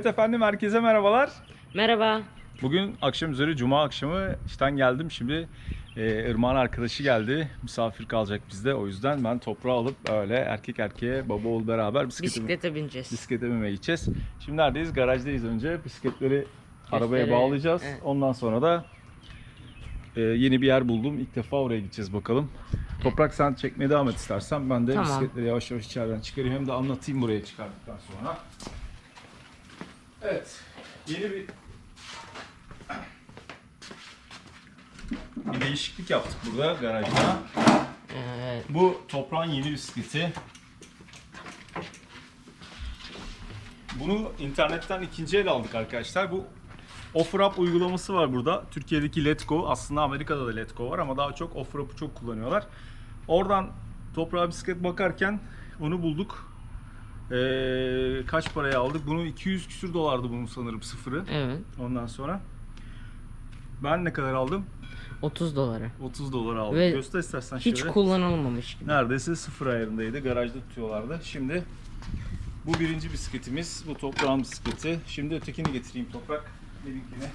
Evet efendim herkese merhabalar. Merhaba. Bugün akşam üzeri cuma akşamı işten geldim. Şimdi e, Irmak'ın arkadaşı geldi. Misafir kalacak bizde. O yüzden ben toprağı alıp öyle erkek erkeğe baba oğul beraber bisiklete, Bisiklete bineceğiz. bisiklete binmeye gideceğiz. Şimdi neredeyiz? Garajdayız önce. Bisikletleri arabaya bağlayacağız. Evet. Ondan sonra da e, yeni bir yer buldum. İlk defa oraya gideceğiz bakalım. Toprak sen çekmeye devam et istersen. Ben de Tamam. bisikletleri yavaş yavaş içeriden çıkarayım. Hem de anlatayım buraya çıkardıktan sonra. Evet. Yeni bir bir değişiklik yaptık burada garajda. Evet. Bu toprağın yeni bisikleti. Bunu internetten ikinci el aldık arkadaşlar. Bu OfferUp uygulaması var burada. Türkiye'deki Letgo, aslında Amerika'da da Letgo var ama daha çok OfferUp'u çok kullanıyorlar. Oradan toprağa bisiklet bakarken onu bulduk. Ee, kaç paraya aldık? Bunu 200 küsür dolardı bunun sanırım sıfırı. Evet. Ondan sonra ben ne kadar aldım? 30 dolara. 30 dolar aldım. Ve Göster istersen Hiç şöyle. kullanılmamış gibi. Neredeyse sıfır ayarındaydı. Garajda tutuyorlardı. Şimdi bu birinci bisikletimiz. Bu toprağın bisikleti. Şimdi ötekini getireyim toprak. Benimkine.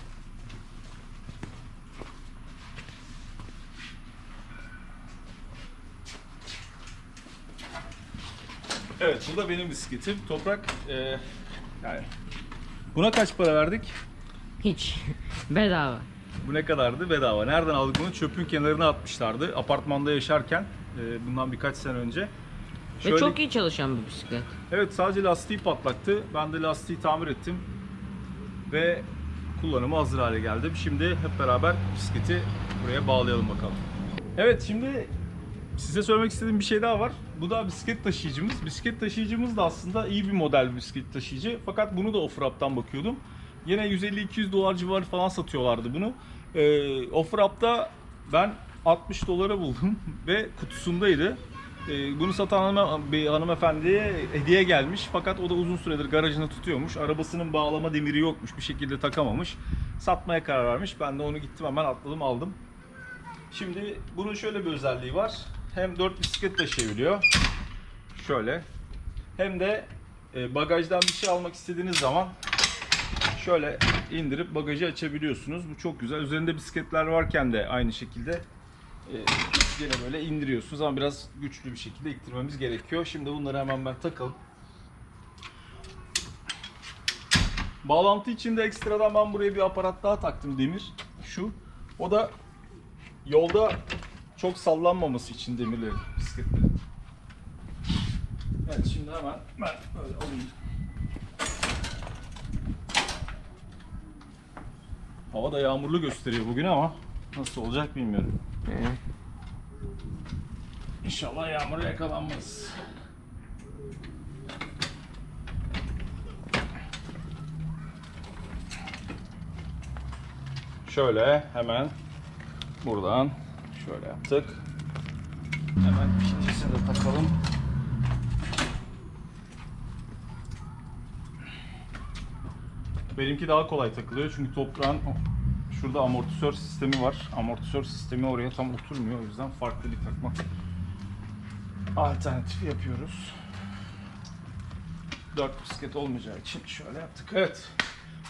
Evet bu da benim bisikletim. Toprak e, yani buna kaç para verdik? Hiç. Bedava. Bu ne kadardı? Bedava. Nereden aldık bunu? Çöpün kenarına atmışlardı. Apartmanda yaşarken e, bundan birkaç sene önce. Ve çok iyi çalışan bir bisiklet. Evet sadece lastiği patlaktı. Ben de lastiği tamir ettim. Ve kullanıma hazır hale geldim. Şimdi hep beraber bisikleti buraya bağlayalım bakalım. Evet şimdi size söylemek istediğim bir şey daha var. Bu da bisiklet taşıyıcımız. Bisiklet taşıyıcımız da aslında iyi bir model bir bisiklet taşıyıcı. Fakat bunu da OfferUp'tan bakıyordum. Yine 150-200 dolar civarı falan satıyorlardı bunu. Ee, OfferUp'ta ben 60 dolara buldum ve kutusundaydı. Ee, bunu satan hanıma, bir hanımefendiye hediye gelmiş fakat o da uzun süredir garajını tutuyormuş. Arabasının bağlama demiri yokmuş bir şekilde takamamış. Satmaya karar vermiş. Ben de onu gittim hemen atladım aldım. Şimdi bunun şöyle bir özelliği var. Hem 4 bisiklet taşıyabiliyor. Şöyle. Hem de e, bagajdan bir şey almak istediğiniz zaman şöyle indirip bagajı açabiliyorsunuz. Bu çok güzel. Üzerinde bisikletler varken de aynı şekilde e, gene böyle indiriyorsunuz ama biraz güçlü bir şekilde ittirmemiz gerekiyor. Şimdi bunları hemen ben takalım. Bağlantı için de ekstradan ben buraya bir aparat daha taktım demir. Şu. O da yolda çok sallanmaması için demirlerin, bisikletlerin. Evet şimdi hemen ben böyle alayım. Hava da yağmurlu gösteriyor bugün ama nasıl olacak bilmiyorum. Evet. İnşallah yağmura yakalanmaz. Şöyle hemen buradan şöyle yaptık. Hemen ikincisini de takalım. Benimki daha kolay takılıyor çünkü toprağın şurada amortisör sistemi var. Amortisör sistemi oraya tam oturmuyor. O yüzden farklı bir takma alternatif yapıyoruz. 4 bisiklet olmayacağı için şöyle yaptık. Evet.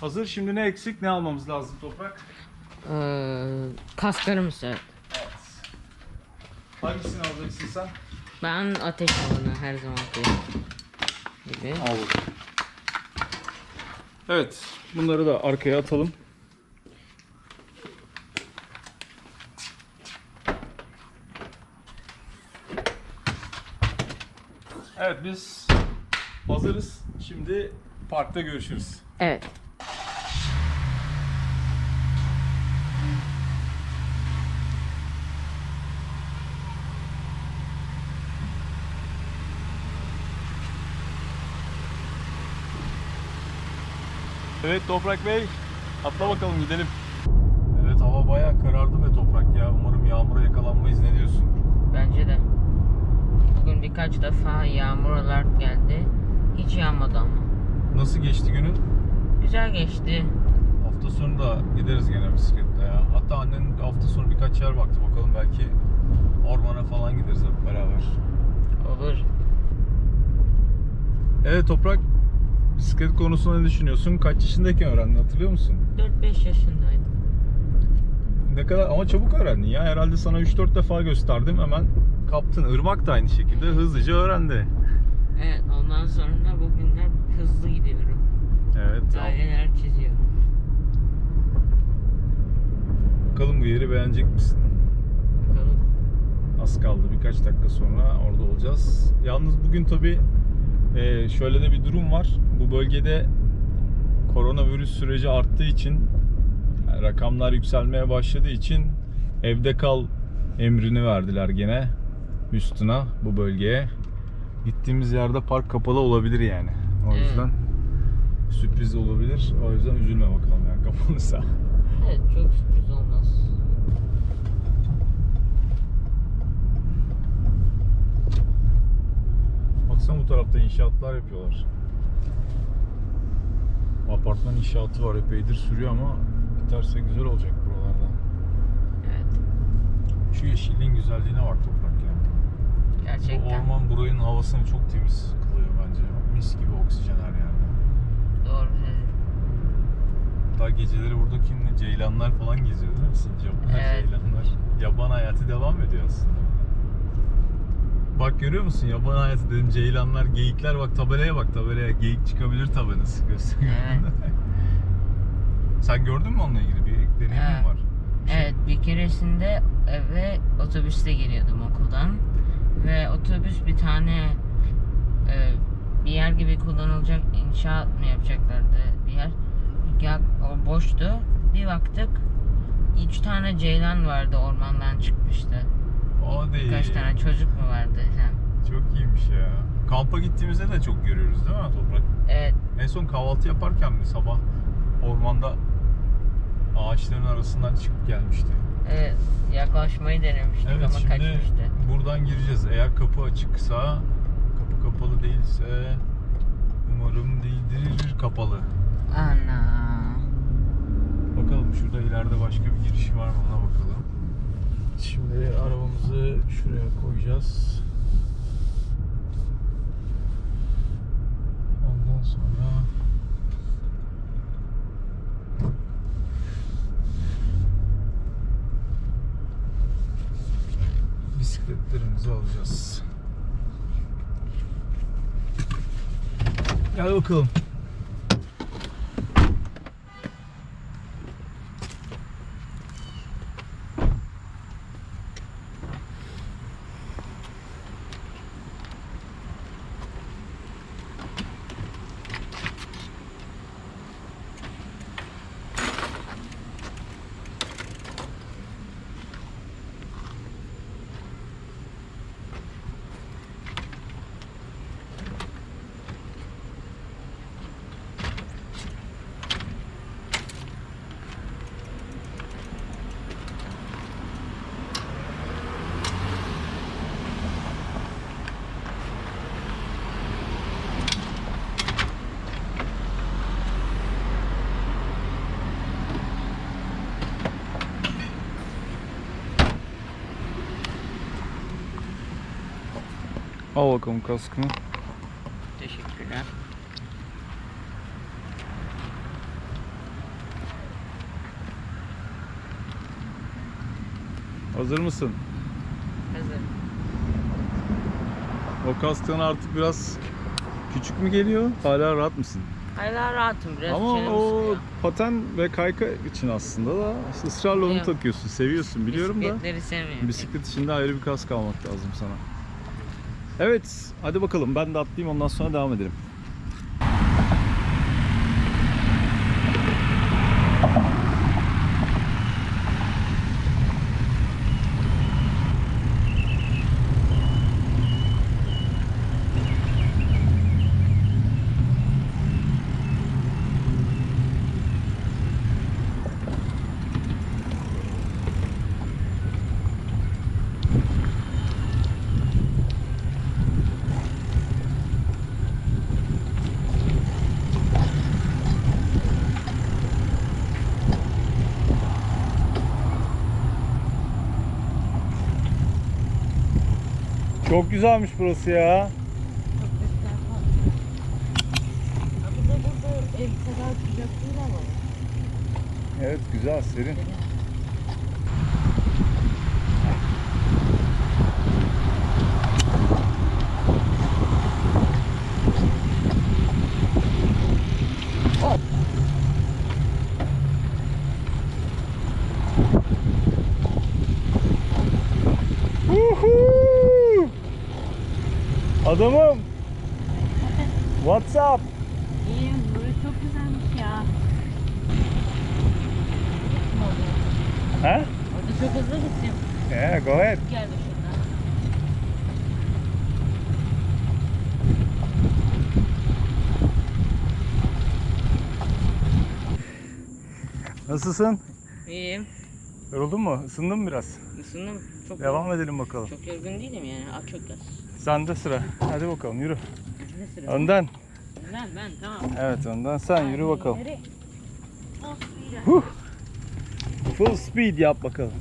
Hazır. Şimdi ne eksik? Ne almamız lazım toprak? Ee, kasklarımız evet. Hangisini alacaksın sen? Ben ateş alanı her zaman gibi. Al Evet. Bunları da arkaya atalım. Evet biz hazırız. Şimdi parkta görüşürüz. Evet. Evet Toprak Bey, atla bakalım gidelim. Evet hava bayağı karardı be Toprak ya. Umarım yağmura yakalanmayız. Ne diyorsun? Bence de. Bugün birkaç defa yağmurlar geldi. Hiç yağmadı ama. Nasıl geçti günün? Güzel geçti. Hafta sonu da gideriz gene bisikletle ya. Hatta annenin hafta sonu birkaç yer baktı. Bakalım belki ormana falan gideriz hep beraber. Olur. Evet Toprak, Bisiklet konusunda ne düşünüyorsun? Kaç yaşındayken öğrendin hatırlıyor musun? 4-5 yaşındaydım. Ne kadar ama çabuk öğrendin ya. Herhalde sana 3-4 defa gösterdim hemen kaptın. Irmak da aynı şekilde hızlıca öğrendi. Evet ondan sonra bugünler hızlı gidiyorum. Evet. Daireler çiziyorum. Bakalım bu yeri beğenecek misin? Bakalım. Az kaldı birkaç dakika sonra orada olacağız. Yalnız bugün tabi şöyle de bir durum var. Bu bölgede koronavirüs süreci arttığı için yani rakamlar yükselmeye başladığı için evde kal emrini verdiler gene üstüne bu bölgeye. Gittiğimiz yerde park kapalı olabilir yani. O Evet. yüzden sürpriz olabilir. O yüzden üzülme bakalım yani kapanırsa. Evet çok sürpriz olmaz. Baksana bu tarafta inşaatlar yapıyorlar. Apartman inşaatı var epeydir sürüyor ama biterse güzel olacak buralarda. Evet. Şu yeşilliğin güzelliğine bak toprak ya. Bu Gerçekten. orman buranın havasını çok temiz kılıyor bence. Mis gibi oksijen her yerde. Doğru dedin. Hatta geceleri buradaki ne ceylanlar falan geziyor değil mi? Sincaplar, Evet. ceylanlar. Yaban hayatı devam ediyor aslında. Bak görüyor musun yaban hayatı dedim ceylanlar, geyikler bak tabelaya bak tabelaya geyik çıkabilir tabelası gösteriyor. Evet. Sen gördün mü onunla ilgili bir deneyimin Evet. var? Evet bir keresinde eve otobüste geliyordum okuldan ve otobüs bir tane e, bir yer gibi kullanılacak inşaat mı yapacaklardı bir yer. Ya, o boştu. Bir baktık üç tane ceylan vardı ormandan çıkmıştı. O değil. Birkaç tane çocuk mu vardı? Ha. Çok iyiymiş ya. Kampa gittiğimizde de çok görüyoruz değil mi Toprak? Evet En son kahvaltı yaparken mi sabah ormanda ağaçların arasından çıkıp gelmişti. Evet, yaklaşmayı denemiştik Evet ama kaçmıştı. buradan gireceğiz. Eğer kapı açıksa, kapı kapalı değilse umarım değildir kapalı. Ana. Bakalım şurada ileride başka bir giriş var mı ona bakalım. Şimdi arabamızı şuraya koyacağız. Ondan sonra bisikletlerimizi alacağız. Gel bakalım. Al bakalım kaskını. Teşekkürler. Hazır mısın? Hazır. O kasktan artık biraz küçük mü geliyor? Hala rahat mısın? Hala rahatım biraz Ama o sıkıyor. paten ve kayka için aslında da ısrarla onu Yok. takıyorsun, seviyorsun biliyorum da. Bisikletleri sevmiyorum. Bisiklet için de ayrı bir kask almak lazım sana. Evet, hadi bakalım ben de atlayayım ondan sonra devam edelim. Çok güzelmiş burası ya. Evet güzel serin. Adamım. What's up? İyiyim. Burası çok güzelmiş ya. Ha? Orada çok hızlı gittim. Yeah, go ahead. Geldi şuradan. Nasılsın? İyiyim. Yoruldun mu? Isındın mı biraz? Isındım. Çok Devam edelim bakalım. Çok yorgun değilim yani. Aç çok az. Sende sıra. Hadi bakalım yürü. Önden. Ben ben tamam. Evet önden sen yürü bakalım. Huh. Full speed yap bakalım.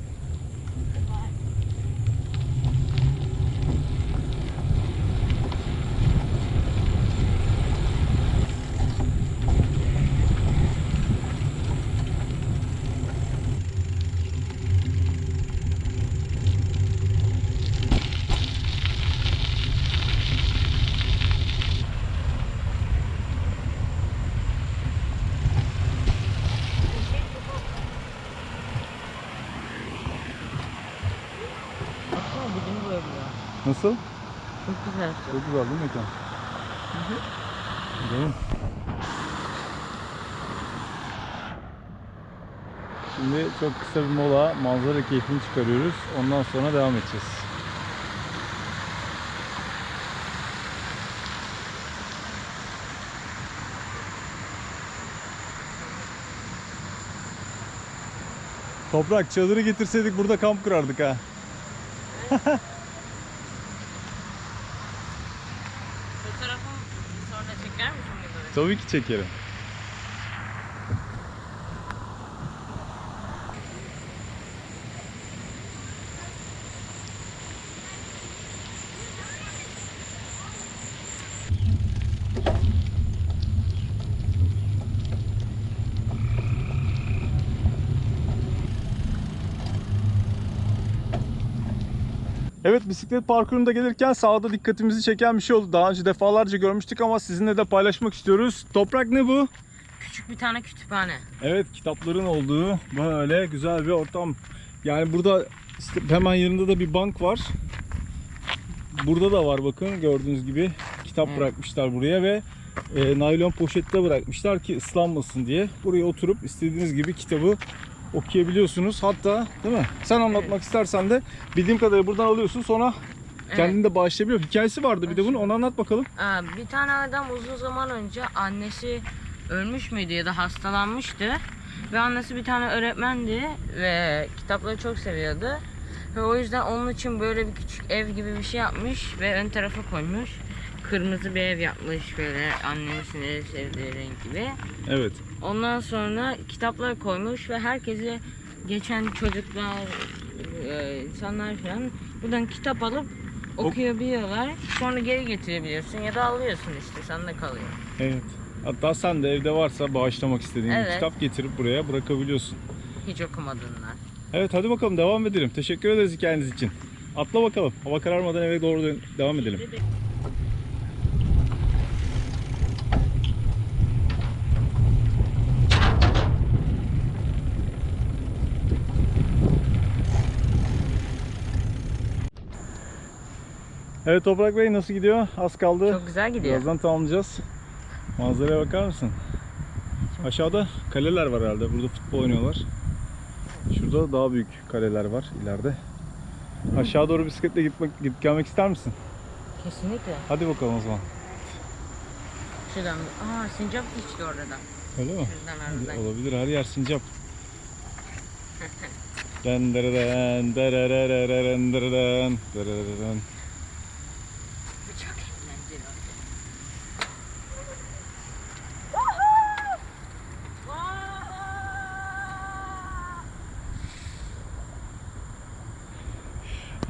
Baksana bugün böyle ya. Nasıl? Çok güzel. Çok güzel değil mi mekan? Gidelim. Şimdi çok kısa bir mola, manzara keyfini çıkarıyoruz. Ondan sonra devam edeceğiz. Toprak çadırı getirseydik burada kamp kurardık ha. Fotoğrafım sonra çeker misin? Tabii ki çekerim. Evet bisiklet parkurunda gelirken sağda dikkatimizi çeken bir şey oldu. Daha önce defalarca görmüştük ama sizinle de paylaşmak istiyoruz. Toprak ne bu? Küçük bir tane kütüphane. Evet kitapların olduğu böyle güzel bir ortam. Yani burada hemen yanında da bir bank var. Burada da var bakın gördüğünüz gibi kitap Evet. bırakmışlar buraya ve e, naylon poşette bırakmışlar ki ıslanmasın diye. Buraya oturup istediğiniz gibi kitabı okuyabiliyorsunuz. Hatta değil mi? Sen anlatmak istersen de bildiğim kadarıyla buradan alıyorsun sonra Evet. de bağışlayabiliyor. Hikayesi vardı bir de bunun onu anlat bakalım. Bir tane adam uzun zaman önce annesi ölmüş müydü ya da hastalanmıştı. Ve annesi bir tane öğretmendi ve kitapları çok seviyordu. Ve o yüzden onun için böyle bir küçük ev gibi bir şey yapmış ve ön tarafa koymuş. Kırmızı bir ev yapmış böyle annemizin en sevdiği renk gibi. Evet. Ondan sonra kitapları koymuş ve herkese geçen çocuklar, e, insanlar falan buradan kitap alıp okuyabiliyorlar. Sonra geri getirebiliyorsun ya da alıyorsun işte sende kalıyor. Evet. Hatta sen de evde varsa bağışlamak istediğin bir Evet. kitap getirip buraya bırakabiliyorsun. Hiç okumadığınlar. Evet hadi bakalım devam edelim. Teşekkür ederiz hikayeniz için. Atla bakalım. Hava kararmadan eve doğru dön- devam edelim. Evet Toprak Bey nasıl gidiyor? Az kaldı. Çok güzel gidiyor. Birazdan tamamlayacağız. Manzaraya bakar mısın? Aşağıda kaleler var herhalde. Burada futbol oynuyorlar. Şurada daha büyük kaleler var ileride. Aşağı doğru bisikletle gitmek, gidip gelmek ister misin? Kesinlikle. Hadi bakalım o zaman. Şuradan. Aa sincap geçti oradan. Öyle mi? Şuradan aradan. Olabilir her yer sincap. Den dereren, dereren, çok eğlenceli.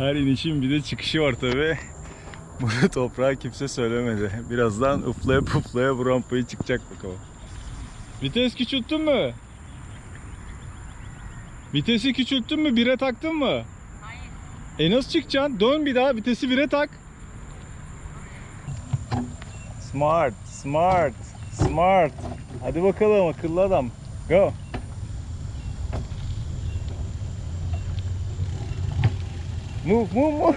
Her inişin bir de çıkışı var tabi. Bunu toprağa kimse söylemedi. Birazdan uflaya puflaya bu rampayı çıkacak bakalım. Vites küçülttün mü? Vitesi küçülttün mü? Bire taktın mı? Hayır. E nasıl çıkacaksın? Dön bir daha vitesi bire tak. Smart, smart, smart. Hadi bakalım akıllı adam. Go. Move, move, move.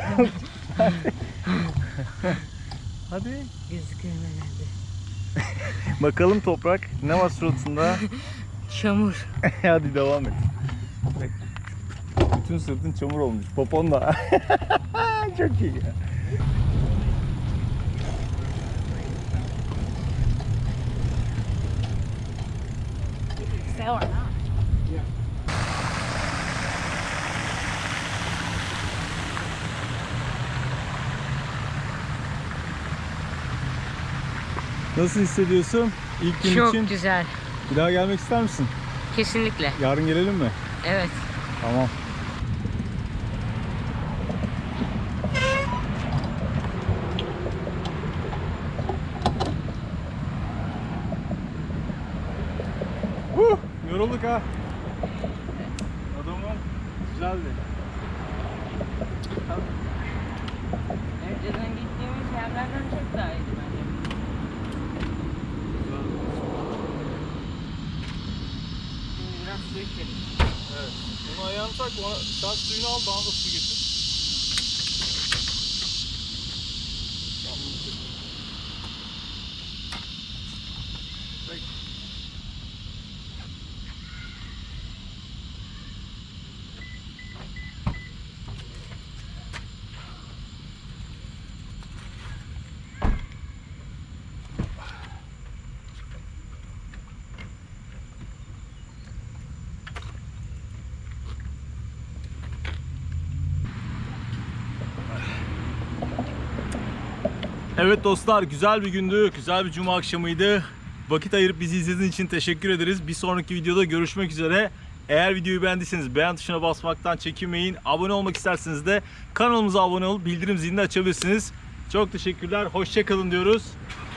Hadi. Gözüküyor herhalde. Bakalım toprak ne var suratında? Çamur. Hadi devam et. Bütün sırtın çamur olmuş. Popon da. Çok iyi ya. Fail or Nasıl hissediyorsun ilk gün Çok için? güzel. Bir daha gelmek ister misin? Kesinlikle. Yarın gelelim mi? Evet. Tamam. Huh, yorulduk ha. Adamım güzeldi. Önceden gittiğimiz yerlerden çok daha iyiydi bence. Evet. Ayağını tak, ona, sen suyunu al, bana da su getir. Evet dostlar güzel bir gündü, güzel bir cuma akşamıydı. Vakit ayırıp bizi izlediğiniz için teşekkür ederiz. Bir sonraki videoda görüşmek üzere. Eğer videoyu beğendiyseniz beğen tuşuna basmaktan çekinmeyin. Abone olmak isterseniz de kanalımıza abone olup bildirim zilini açabilirsiniz. Çok teşekkürler, hoşça kalın diyoruz.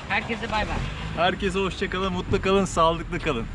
Herkese bay bay. Herkese hoşça kalın, mutlu kalın, sağlıklı kalın.